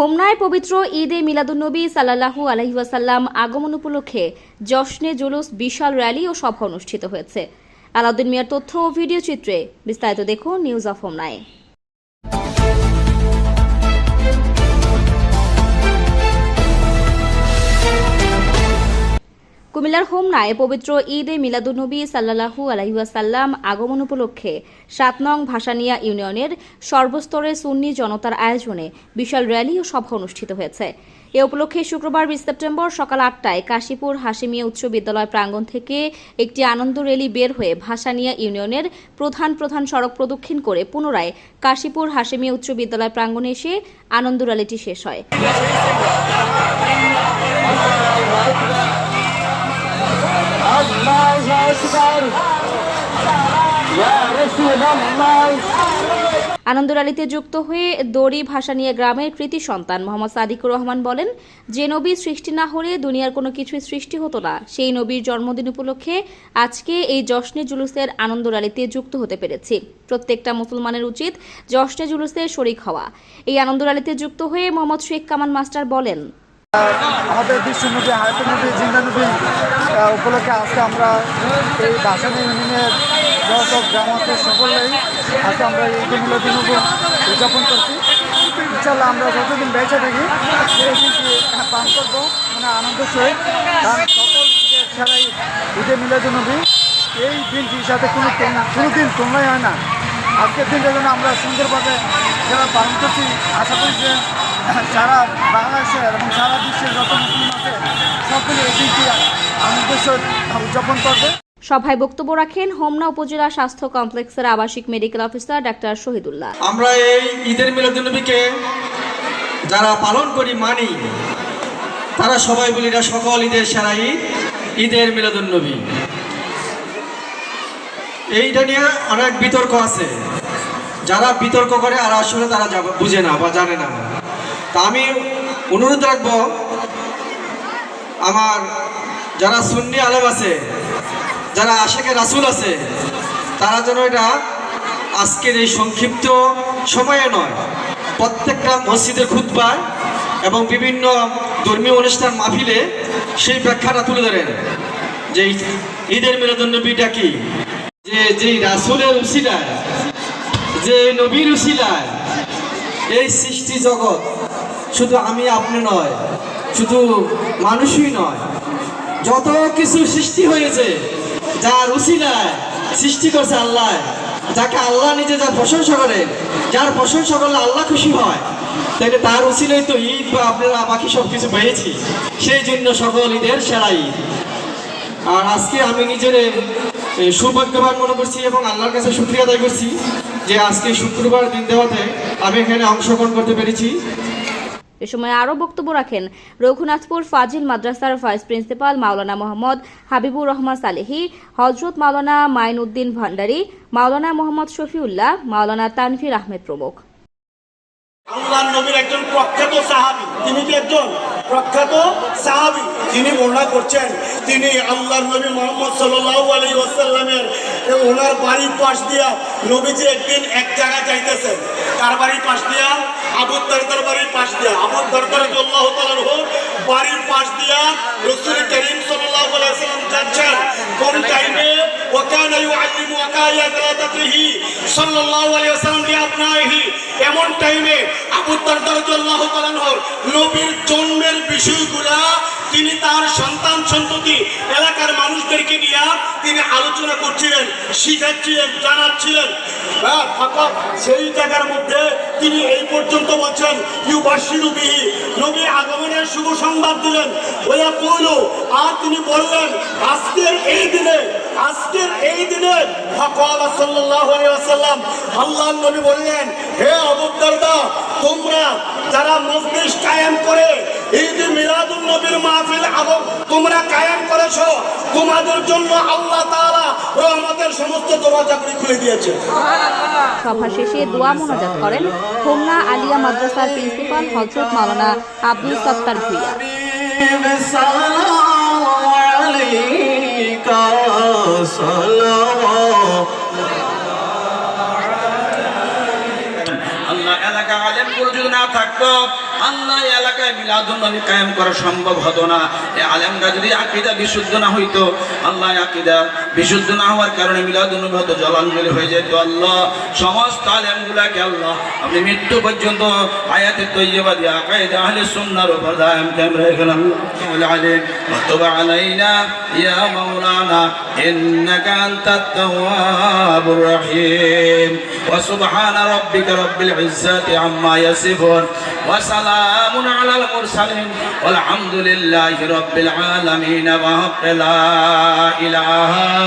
হোমনায় পবিত্র ঈদে মিলাদুন্নবী সাল্লাহু আলহিউসাল্লাম আগমন উপলক্ষে জশ্নে জুলুস, বিশাল র্যালি ও সভা অনুষ্ঠিত হয়েছে। আলাউদ্দিন মিয়ার তথ্য ও ভিডিও চিত্রে বিস্তারিত দেখুন নিউজ অফ হোমনায়। কুমিল্লার হোমনায় পবিত্র ঈদে মিলাদুন্নবী সাল্লাহু আলহিউসাল্লাম আগমন উপলক্ষে সাত নং ভাসানিয়া ইউনিয়নের সর্বস্তরের সুন্নি জনতার আয়োজনে বিশাল র্যালি ও সভা অনুষ্ঠিত হয়েছে। এ উপলক্ষে শুক্রবার বিশ সেপ্টেম্বর সকাল আটটায় কাশীপুর হাসিমিয়া উচ্চ বিদ্যালয় প্রাঙ্গণ থেকে একটি আনন্দ র্যালি বের হয়ে ভাসানিয়া ইউনিয়নের প্রধান প্রধান সড়ক প্রদক্ষিণ করে পুনরায় কাশীপুর হাসিমিয়া উচ্চ বিদ্যালয় প্রাঙ্গণে এসে আনন্দ র্যালিটি শেষ হয়। الله أكبر يا رسول الله আনন্দ র্যালিতে যুক্ত হয়ে দড়ি ভাষা নিয়ে গ্রামের কৃতি সন্তান মোহাম্মদ সাদিকুর রহমান বলেন যে নবী সৃষ্টি না হলে দুনিয়ার কোনো কিছুই সৃষ্টি হতো না সেই নবীর জন্মদিন উপলক্ষে আজকে এই জশ্নে জুলুসের আনন্দ র্যালিতে যুক্ত হতে পেরেছি প্রত্যেকটা মুসলমানের উচিত জশ্নে জুলুসের শরিক হওয়া এই আনন্দ র্যালিতে যুক্ত হয়ে মোহাম্মদ শেখ কামাল মাস্টার বলেন আমাদের বিশ্ব নবী হায়াত নবী জিন্দা নবী আহ, উপলক্ষে আজকে আমরা এই ভাষানী ইউনিয়নের যত গ্রাম আছে সকলেই আজকে আমরা এই মিলাদিন উদযাপন করছি। ইনশাল্লাহ আমরা যতদিন বেঁচে থাকি এই দিনটি পান করব মানে আনন্দ সহিত। কারণ সকল ছাড়াই ঈদে মিলাদুল নবী এই দিনটির সাথে কোনো কোনো দিন তুলনাই হয় না। আজকের দিনটা যেন আমরা সুন্দরভাবে যারা পালন করছি, আশা করি যে সারা বাংলাদেশের এবং সারা বিশ্বের যত মুসলিম আছে, সকলে এই দিনটি আমাদের উদযাপন করবে। সভায় বক্তব্য রাখেন হোমনা উপজেলা স্বাস্থ্য কমপ্লেক্সের আবাসিক মেডিকেল অফিসার ডাক্তার শহীদুল্লাহ। আমরা এই ঈদের মিলাদুন্নবীকে যারা পালন করি মানি তারা সবাই বলি না সকল ঈদের সেরা ঈদ ঈদের মিলাদুন্নবী এইটা নিয়ে অনেক বিতর্ক আছে। যারা বিতর্ক করে আর আসলে তারা যাব- বুঝে না বা জানে না। তা আমি অনুরোধ রাখব আমার যারা সুন্নি আলেম আছে, যারা আশেকে রাসুল আছে, তারা যেন এটা আজকের এই সংক্ষিপ্ত সময়ে নয়, প্রত্যেকটা মসজিদের খুতবায় এবং বিভিন্ন ধর্মীয় অনুষ্ঠান মাহফিলে সেই ব্যাখ্যাটা তুলে ধরেন যে ঈদের মিলাদুন্নবীটা কি? যে যেই রাসুলের উসিলায় যে নবীর উসিলায় এই সৃষ্টি জগৎ শুধু আমি আপনি নয়, শুধু মানুষই নয় যত কিছু সৃষ্টি হয়েছে, যার উসিলায় সৃষ্টি করছে আল্লাহ, যাকে আল্লাহ নিজে যার প্রশংসা করে, যার প্রশংসা করলে আল্লাহ খুশি হয় তাহলে তার উসিলাই তো ঈদ বা আপনারা বাকি সব কিছু পেয়েছি। সেই জন্য সকল ঈদের সেরা ঈদ। আর আজকে আমি নিজের সৌভাগ্যবান মনে করছি এবং আল্লাহর কাছে শুক্রিয়া আদায় করছি যে আজকে শুক্রবার দিন দেওয়াতে আমি এখানে অংশগ্রহণ করতে পেরেছি। এ সময় আরও বক্তব্য রাখেন রঘুনাথপুর ফাজিল মাদ্রাসার ভাইস প্রিন্সিপাল মাওলানা মোহাম্মদ হাবিবুর রহমান সালেহি হজরত মাওলানা মাইনউদ্দিন ভান্ডারী, মাওলানা মোহাম্মদ শফিউল্লাহ, মাওলানা তানভীর আহমেদ প্রমুখ। আল্লাহ নবীর একজন প্রখ্যাত সাহাবি। তিনি কি একজন? প্রখ্যাত সাহাবি। তিনি বর্ণনা করছেন, তিনি নবী মোহাম্মদ সাল্লাল্লাহু আলাইহি ওয়াসাল্লামের এ ওনার বাড়ির পাশ দিয়া একদিন এক জায়গায় যাইতেছেন। কার বাড়ির পাশ দিয়া? বাড়ির পাশ দিয়া। আবু দরকার বাড়ির পাশ দিয়া রসুল করিম তিনি তার সন্তান সন্ততি এলাকার মানুষদেরকে নিয়ে তিনি আলোচনা করছিলেন, শিখাচ্ছিলেন, জানাচ্ছিলেন। হ্যাঁ সেই জায়গার মধ্যে তিনি এই পর্যন্ত বলছেন ইউবাসিরুবিহি নবী আগমনের শুভ সংবাদ দিলেন। ওয়া কইল আর তিনি বললেন, আজকের এই দিনে আজকের এই দিনে ফাকাল সাল্লাল্লাহু আলাইহি ওয়াসাল্লাম আল্লাহর নবী বললেন হে আবু দারদা তোমরা যারা মজলিস কায়েম করে ঈদ মিলাদুন নবীর মাহফিল আবু তোমরা কায়েম করেছ তোমাদের জন্য আল্লাহ তাআলা রহমতের সমস্ত দরজাগুলি খুলে দিয়েছে। সভা শেষে দোয়া মোনাজাত করেন হোমনা আলিয়া মাদ্রাসার প্রিন্সিপাল হজরত মাওলানা আব্দুল সত্তার ভুইয়া। থাকতো আল্লাহ এলাকায় মিলাদুল নবী কায়েম করা সম্ভব হতো না। আলেমরা যদি আকিদা বিশুদ্ধ না হইতো, আল্লাহ আকিদা বিশুদ্ধ না হওয়ার কারণে মিলাদুন নবী হতো জলাঞ্জলি হয়ে যেত আল্লাহ সমস্ত আলেমগুলাকে আল্লাহ আপনি মৃত্যু পর্যন্ত আয়াতে তৈয়বা দিয়ে আকাইদা আহলে সুন্নাহর উপর দায়াম কায়েম রেখেন আল্লাহ আলিম وتب علينا يا مولانا إنك أنت التواب الرحيم وسبحان ربك رب العزة عما يصفون وسلام على المرسلين والحمد لله رب العالمين وحق لا إله